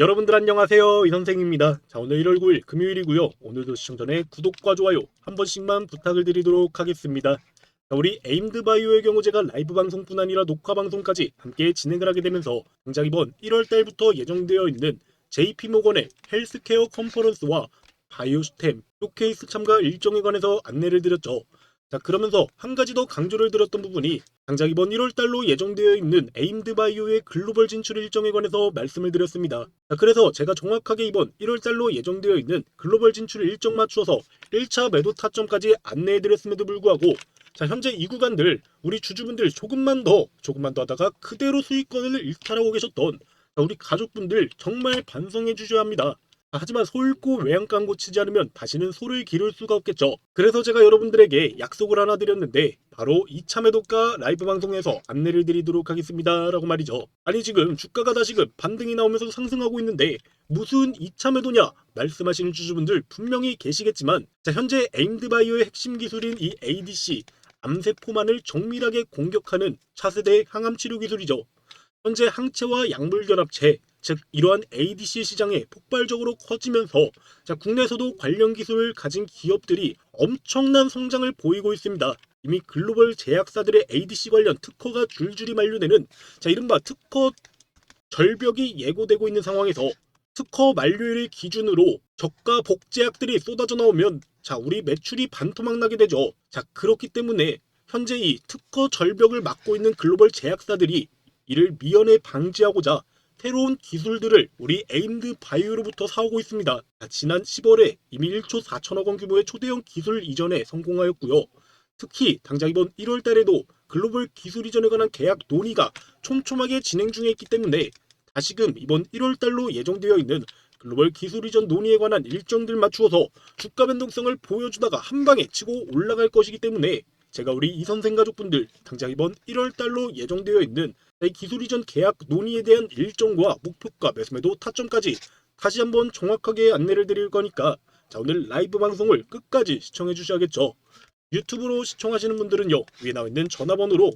여러분들 안녕하세요. 이 선생입니다. 자 오늘 1월 9일 금요일이고요. 오늘도 시청 전에 구독과 좋아요 한 번씩만 부탁을 드리도록 하겠습니다. 자, 우리 에임드 바이오의 경우 제가 라이브 방송뿐 아니라 녹화 방송까지 함께 진행을 하게 되면서 당장 이번 1월 달부터 예정되어 있는 JP모건의 헬스케어 컨퍼런스와 바이오스템 쇼케이스 참가 일정에 관해서 안내를 드렸죠 자 그러면서 한 가지 더 강조를 드렸던 부분이 당장 이번 1월 달로 예정되어 있는 에임드 바이오의 글로벌 진출 일정에 관해서 말씀을 드렸습니다. 자, 그래서 제가 정확하게 이번 1월 달로 예정되어 있는 글로벌 진출 일정 맞추어서 1차 매도 타점까지 안내해 드렸음에도 불구하고 자, 현재 이 구간들 우리 주주분들 조금만 더 조금만 더 하다가 그대로 수익권을 일탈하고 계셨던 자, 우리 가족분들 정말 반성해 주셔야 합니다. 아, 하지만 소 잃고 외양간 고치지 않으면 다시는 소를 기를 수가 없겠죠. 그래서 제가 여러분들에게 약속을 하나 드렸는데 바로 2차 매도가 라이브 방송에서 안내를 드리도록 하겠습니다. 라고 말이죠. 아니 지금 주가가 다시금 반등이 나오면서 상승하고 있는데 무슨 2차 매도냐 말씀하시는 주주분들 분명히 계시겠지만 자 현재 에임드바이오의 핵심 기술인 이 ADC 암세포만을 정밀하게 공격하는 차세대 항암 치료 기술이죠. 현재 항체와 약물 결합체 즉 이러한 ADC 시장에 폭발적으로 커지면서 자, 국내에서도 관련 기술을 가진 기업들이 엄청난 성장을 보이고 있습니다. 이미 글로벌 제약사들의 ADC 관련 특허가 줄줄이 만료되는 자 이른바 특허 절벽이 예고되고 있는 상황에서 특허 만료일을 기준으로 저가 복제약들이 쏟아져 나오면 자 우리 매출이 반토막 나게 되죠. 자 그렇기 때문에 현재 이 특허 절벽을 막고 있는 글로벌 제약사들이 이를 미연에 방지하고자 새로운 기술들을 우리 에임드 바이오로부터 사오고 있습니다. 자, 지난 10월에 이미 1초 4천억 원 규모의 초대형 기술 이전에 성공하였고요. 특히 당장 이번 1월 달에도 글로벌 기술 이전에 관한 계약 논의가 촘촘하게 진행 중에 있기 때문에 다시금 이번 1월 달로 예정되어 있는 글로벌 기술 이전 논의에 관한 일정들 맞추어서 주가 변동성을 보여주다가 한 방에 치고 올라갈 것이기 때문에 제가 우리 이 선생 가족분들 당장 이번 1월 달로 예정되어 있는 이 기술 이전 계약 논의에 대한 일정과 목표가 매수매도 타점까지 다시 한번 정확하게 안내를 드릴 거니까 자 오늘 라이브 방송을 끝까지 시청해 주셔야겠죠. 유튜브로 시청하시는 분들은요 위에 나와 있는 전화번호로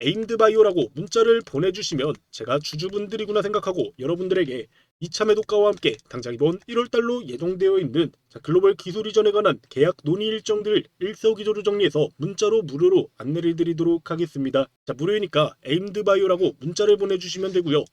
에임드바이오라고 문자를 보내주시면 제가 주주분들이구나 생각하고 여러분들에게 2차 매도가와 함께 당장 이번 1월달로 예정되어 있는 자, 글로벌 기술 이전에 관한 계약 논의 일정들 일석이조로 정리해서 문자로 무료로 안내를 드리도록 하겠습니다. 자 무료이니까 에임드바이오라고 문자를 보내주시면 되고요.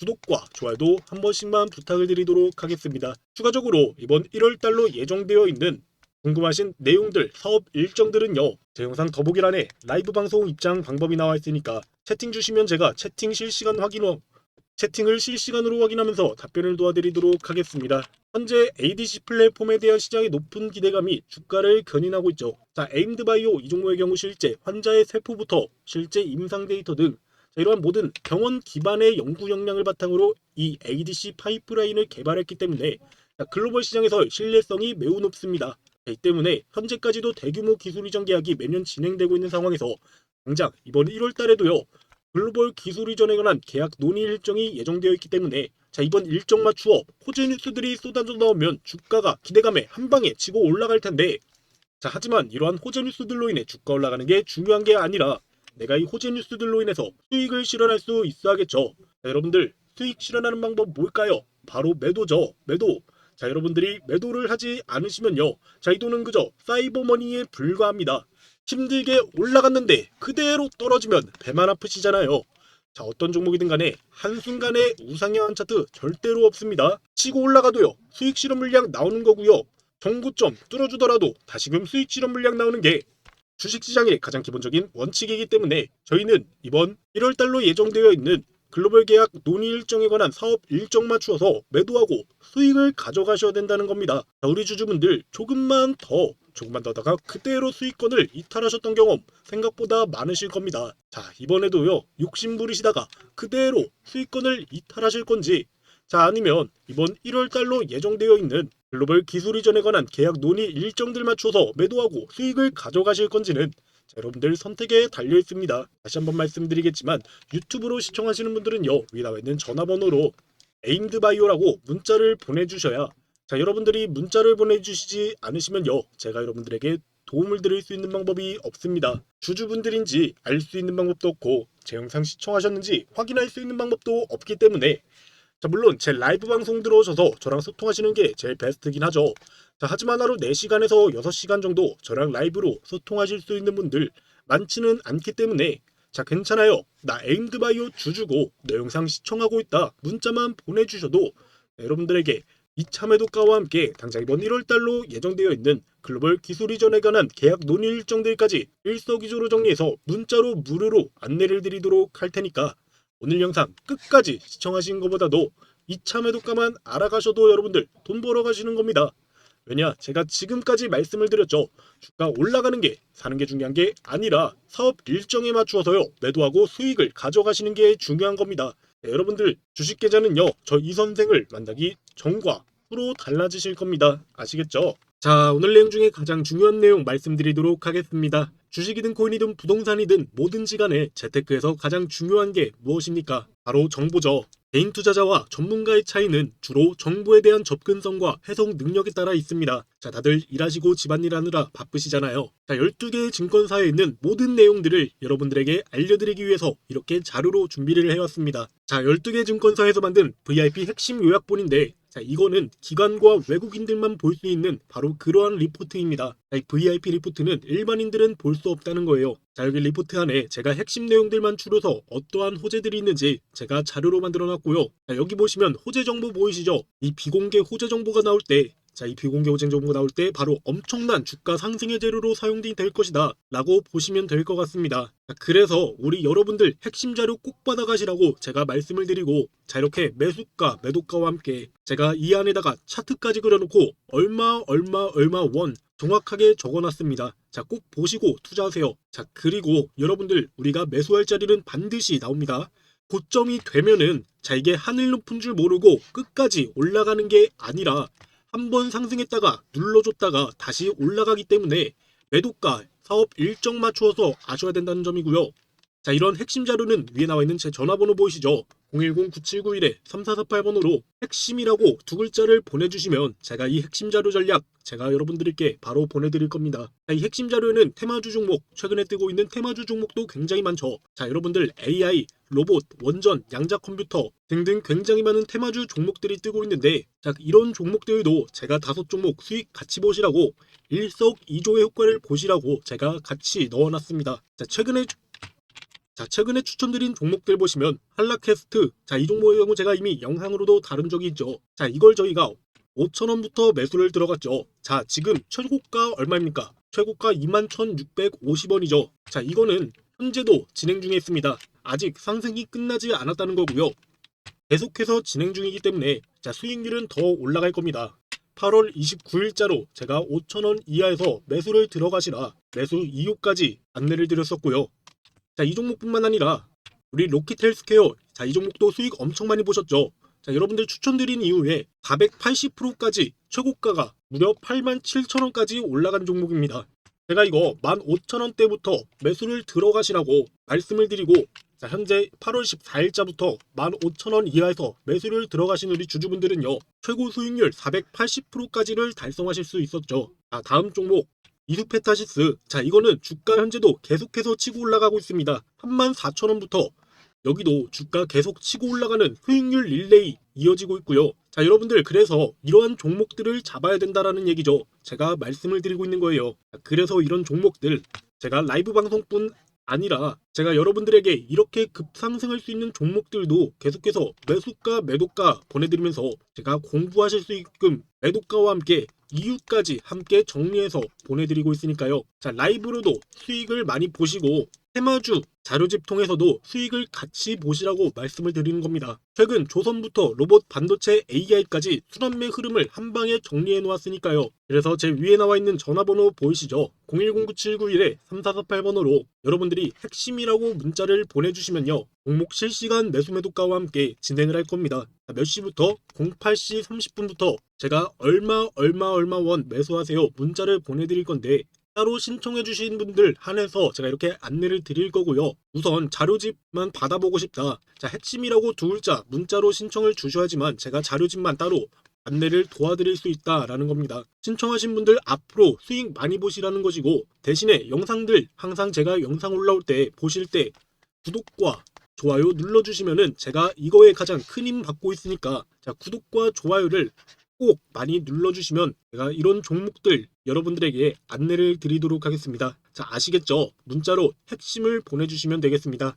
구독과 좋아요도 한 번씩만 부탁을 드리도록 하겠습니다. 추가적으로 이번 1월달로 예정되어 있는 궁금하신 내용들, 사업 일정들은요. 제 영상 더보기란에 라이브 방송 입장 방법이 나와 있으니까 채팅 주시면 제가 채팅 실시간 확인 후 채팅을 실시간으로 확인하면서 답변을 도와드리도록 하겠습니다. 현재 ADC 플랫폼에 대한 시장의 높은 기대감이 주가를 견인하고 있죠. 자, 에임드바이오 이 종목의 경우 실제 환자의 세포부터 실제 임상 데이터 등 자, 이러한 모든 병원 기반의 연구 역량을 바탕으로 이 ADC 파이프라인을 개발했기 때문에 자, 글로벌 시장에서 신뢰성이 매우 높습니다. 이 때문에 현재까지도 대규모 기술 이전 계약이 매년 진행되고 있는 상황에서 당장 이번 1월 달에도요. 글로벌 기술 이전에 관한 계약 논의 일정이 예정되어 있기 때문에 자 이번 일정 맞추어 호재 뉴스들이 쏟아져 나오면 주가가 기대감에 한 방에 치고 올라갈 텐데 자 하지만 이러한 호재 뉴스들로 인해 주가 올라가는 게 중요한 게 아니라 내가 이 호재 뉴스들로 인해서 수익을 실현할 수 있어야겠죠. 자, 여러분들 수익 실현하는 방법 뭘까요? 바로 매도죠. 매도. 자 여러분들이 매도를 하지 않으시면요 자 이 돈은 그저 사이버머니에 불과합니다 힘들게 올라갔는데 그대로 떨어지면 배만 아프시잖아요. 자 어떤 종목이든 간에 한순간에 우상향한 차트 절대로 없습니다. 치고 올라가도요 수익 실현 물량 나오는 거고요. 정고점 뚫어주더라도 다시금 수익 실현 물량 나오는 게 주식시장의 가장 기본적인 원칙이기 때문에 저희는 이번 1월달로 예정되어 있는 글로벌 계약 논의 일정에 관한 사업 일정 맞추어서 매도하고 수익을 가져가셔야 된다는 겁니다. 자, 우리 주주분들 조금만 더 조금만 더 하다가 그대로 수익권을 이탈하셨던 경험 생각보다 많으실 겁니다. 자 이번에도요 욕심 부리시다가 그대로 수익권을 이탈하실 건지 자 아니면 이번 1월 달로 예정되어 있는 글로벌 기술 이전에 관한 계약 논의 일정들 맞춰서 매도하고 수익을 가져가실 건지는 자, 여러분들 선택에 달려 있습니다. 다시 한번 말씀드리겠지만 유튜브로 시청하시는 분들은요 위에 나와 있는 전화번호로 에임드바이오라고 문자를 보내주셔야 자 여러분들이 문자를 보내주시지 않으시면요 제가 여러분들에게 도움을 드릴 수 있는 방법이 없습니다. 주주분들인지 알 수 있는 방법도 없고 제 영상 시청하셨는지 확인할 수 있는 방법도 없기 때문에 자, 물론 제 라이브 방송 들어오셔서 저랑 소통하시는 게 제일 베스트긴 하죠. 자, 하지만 하루 4시간에서 6시간 정도 저랑 라이브로 소통하실 수 있는 분들 많지는 않기 때문에 자, 괜찮아요. 나 에임드바이오 주주고 내 영상 시청하고 있다. 문자만 보내주셔도 여러분들에게 이참에도가와 함께 당장 이번 1월달로 예정되어 있는 글로벌 기술 이전에 관한 계약 논의 일정들까지 일석이조로 정리해서 문자로 무료로 안내를 드리도록 할 테니까 오늘 영상 끝까지 시청하신 것보다도 이참에도가만 알아가셔도 여러분들 돈 벌어 가시는 겁니다. 왜냐 제가 지금까지 말씀을 드렸죠. 주가 올라가는 게 사는 게 중요한 게 아니라 사업 일정에 맞추어서요 매도하고 수익을 가져가시는 게 중요한 겁니다. 네, 여러분들 주식 계좌는요 저 이 선생을 만나기 전과 후로 달라지실 겁니다. 아시겠죠? 자 오늘 내용 중에 가장 중요한 내용 말씀드리도록 하겠습니다. 주식이든 코인이든 부동산이든 뭐든지 간에 재테크에서 가장 중요한 게 무엇입니까? 바로 정보죠. 개인 투자자와 전문가의 차이는 주로 정보에 대한 접근성과 해석 능력에 따라 있습니다. 자, 다들 일하시고 집안일 하느라 바쁘시잖아요. 자, 12개의 증권사에 있는 모든 내용들을 여러분들에게 알려드리기 위해서 이렇게 자료로 준비를 해왔습니다. 자, 12개 증권사에서 만든 VIP 핵심 요약본인데 자, 이거는 기관과 외국인들만 볼 수 있는 바로 그러한 리포트입니다. VIP 리포트는 일반인들은 볼 수 없다는 거예요. 자, 여기 리포트 안에 제가 핵심 내용들만 추려서 어떠한 호재들이 있는지 제가 자료로 만들어 놨고요. 자, 여기 보시면 호재 정보 보이시죠? 이 비공개 호재 정보가 나올 때 자, 이 비공개 호재 정보가 나올 때 바로 엄청난 주가 상승의 재료로 사용될 것이다 라고 보시면 될 것 같습니다. 자, 그래서 우리 여러분들 핵심 자료 꼭 받아가시라고 제가 말씀을 드리고 자 이렇게 매수가 매도가와 함께 제가 이 안에다가 차트까지 그려놓고 얼마 얼마 얼마 원 정확하게 적어놨습니다. 자 꼭 보시고 투자하세요. 자 그리고 여러분들 우리가 매수할 자리는 반드시 나옵니다. 고점이 되면은 자 이게 하늘 높은 줄 모르고 끝까지 올라가는 게 아니라 한 번 상승했다가 눌러줬다가 다시 올라가기 때문에 매도가 사업 일정 맞추어서 아셔야 된다는 점이고요. 자 이런 핵심 자료는 위에 나와 있는 제 전화번호 보이시죠? 010-9791-3448번호로 핵심이라고 두 글자를 보내주시면 제가 이 핵심 자료 전략 제가 여러분들께 바로 보내드릴 겁니다. 자, 이 핵심 자료에는 테마주 종목, 최근에 뜨고 있는 테마주 종목도 굉장히 많죠. 자 여러분들 AI, 로봇, 원전, 양자 컴퓨터 등등 굉장히 많은 테마주 종목들이 뜨고 있는데 자 이런 종목들도 제가 다섯 종목 수익 같이 보시라고 일석이조의 효과를 보시라고 제가 같이 넣어놨습니다. 자 최근에 자 최근에 추천드린 종목들 보시면 한라캐스트 자이 종목의 경우 제가 이미 영상으로도 다룬 적이 있죠. 자 이걸 저희가 5천원부터 매수를 들어갔죠. 자 지금 최고가 얼마입니까? 최고가 21,650원이죠. 자 이거는 현재도 진행 중에 있습니다. 아직 상승이 끝나지 않았다는 거고요. 계속해서 진행 중이기 때문에 자 수익률은 더 올라갈 겁니다. 8월 29일자로 제가 5천원 이하에서 매수를 들어가시라 매수 이유까지 안내를 드렸었고요. 자, 이 종목뿐만 아니라 우리 로키 텔스케어 자, 이 종목도 수익 엄청 많이 보셨죠? 자, 여러분들 추천드린 이후에 480%까지 최고가가 무려 87,000원까지 올라간 종목입니다. 제가 이거 15,000원대부터 매수를 들어가시라고 말씀을 드리고 자, 현재 8월 14일자부터 15,000원 이하에서 매수를 들어가신 우리 주주분들은요. 최고 수익률 480%까지를 달성하실 수 있었죠. 자, 다음 종목 이수페타시스. 자 이거는 주가 현재도 계속해서 치고 올라가고 있습니다. 34,000원부터. 여기도 주가 계속 치고 올라가는 수익률 릴레이 이어지고 있고요. 자 여러분들 그래서 이러한 종목들을 잡아야 된다라는 얘기죠. 제가 말씀을 드리고 있는 거예요. 자, 그래서 이런 종목들 제가 라이브 방송뿐 아니라 제가 여러분들에게 이렇게 급상승할 수 있는 종목들도 계속해서 매수가 매도가 보내드리면서 제가 공부하실 수 있게끔 매도가와 함께 이유까지 함께 정리해서 보내드리고 있으니까요. 자 라이브로도 수익을 많이 보시고 테마주 자료집 통해서도 수익을 같이 보시라고 말씀을 드리는 겁니다. 최근 조선부터 로봇 반도체 AI까지 순환매 흐름을 한 방에 정리해 놓았으니까요. 그래서 제 위에 나와 있는 전화번호 보이시죠? 0109791-3448번호로 여러분들이 핵심이라고 문자를 보내주시면요. 종목 실시간 매수 매도가와 함께 진행을 할 겁니다. 자, 몇 시부터? 08시 30분부터 제가 얼마 얼마 얼마 원 매수하세요 문자를 보내드릴 건데 따로 신청해 주신 분들 한해서 제가 이렇게 안내를 드릴 거고요. 우선 자료집만 받아보고 싶다. 자 핵심이라고 두 글자 문자로 신청을 주셔야지만 제가 자료집만 따로 안내를 도와드릴 수 있다라는 겁니다. 신청하신 분들 앞으로 수익 많이 보시라는 것이고 대신에 영상들 항상 제가 영상 올라올 때 보실 때 구독과 좋아요 눌러주시면은 제가 이거에 가장 큰 힘 받고 있으니까 자 구독과 좋아요를 꼭 많이 눌러주시면 제가 이런 종목들 여러분들에게 안내를 드리도록 하겠습니다. 자 아시겠죠? 문자로 핵심을 보내주시면 되겠습니다.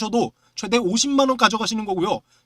셔도 최대 50만 원 가져가시는 거고요.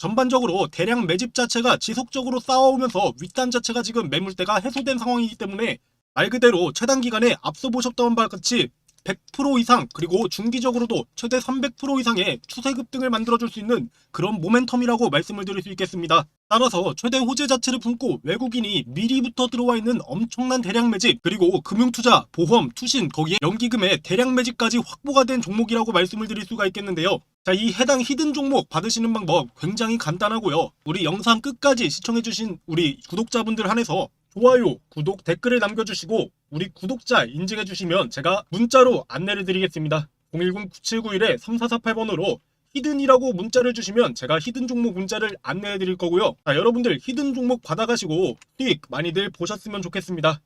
전반적으로 대량 매집 자체가 지속적으로 쌓아오면서 윗단 자체가 지금 매물대가 해소된 상황이기 때문에 말 그대로 최단 기간에 앞서 보셨던 바와 같이 100% 이상 그리고 중기적으로도 최대 300% 이상의 추세 급등을 만들어줄 수 있는 그런 모멘텀이라고 말씀을 드릴 수 있겠습니다. 따라서 최대 호재 자체를 품고 외국인이 미리부터 들어와 있는 엄청난 대량 매집 그리고 금융투자, 보험, 투신 거기에 연기금의 대량 매집까지 확보가 된 종목이라고 말씀을 드릴 수가 있겠는데요. 자, 이 해당 히든 종목 받으시는 방법 굉장히 간단하고요. 우리 영상 끝까지 시청해주신 우리 구독자분들 한해서 좋아요, 구독, 댓글을 남겨주시고 우리 구독자 인증해주시면 제가 문자로 안내를 드리겠습니다. 010-9791-3448번으로 히든이라고 문자를 주시면 제가 히든 종목 문자를 안내해 드릴 거고요. 자, 여러분들 히든 종목 받아가시고 수익 많이들 보셨으면 좋겠습니다.